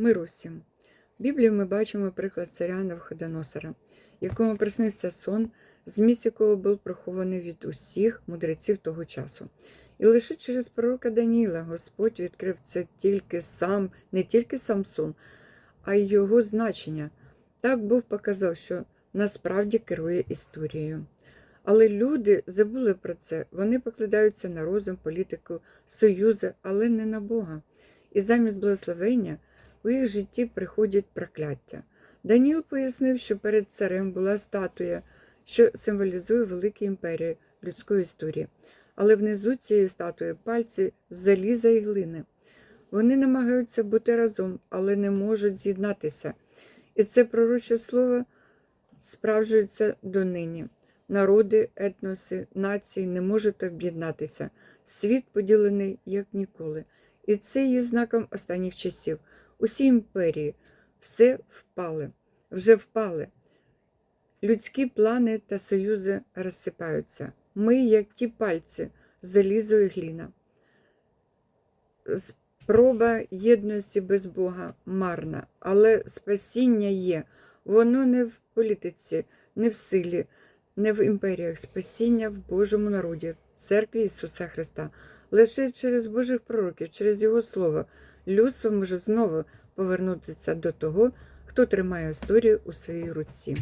Миру всім. В Біблії ми бачимо приклад царя Навходоносора, якому приснився сон, зміст якого був прихований від усіх мудреців того часу. І лише через пророка Даніїла Господь відкрив це тільки сам, не тільки сам сон, а й його значення. Так Бог показав, що насправді керує історією. Але люди забули про це. Вони покладаються на розум, політику, союзи, але не на Бога. І замість благословення у їх житті приходять прокляття. Даніл пояснив, що перед царем була статуя, що символізує великі імперії людської історії. Але внизу цієї статуї пальці з заліза і глини. Вони намагаються бути разом, але не можуть з'єднатися. І це пророче слово справжується донині. Народи, етноси, нації не можуть об'єднатися. Світ поділений як ніколи. І це є знаком останніх часів. Усі імперії все впали, вже впали. Людські плани та союзи розсипаються. Ми, як ті пальці, залізо і гліна. Спроба єдності без Бога марна, але спасіння є. Воно не в політиці, не в силі, не в імперіях. Спасіння в Божому народі, в церкві Ісуса Христа. Лише через Божих пророків, через Його Слово, людство може знову повернутися до того, хто тримає історію у своїй руці.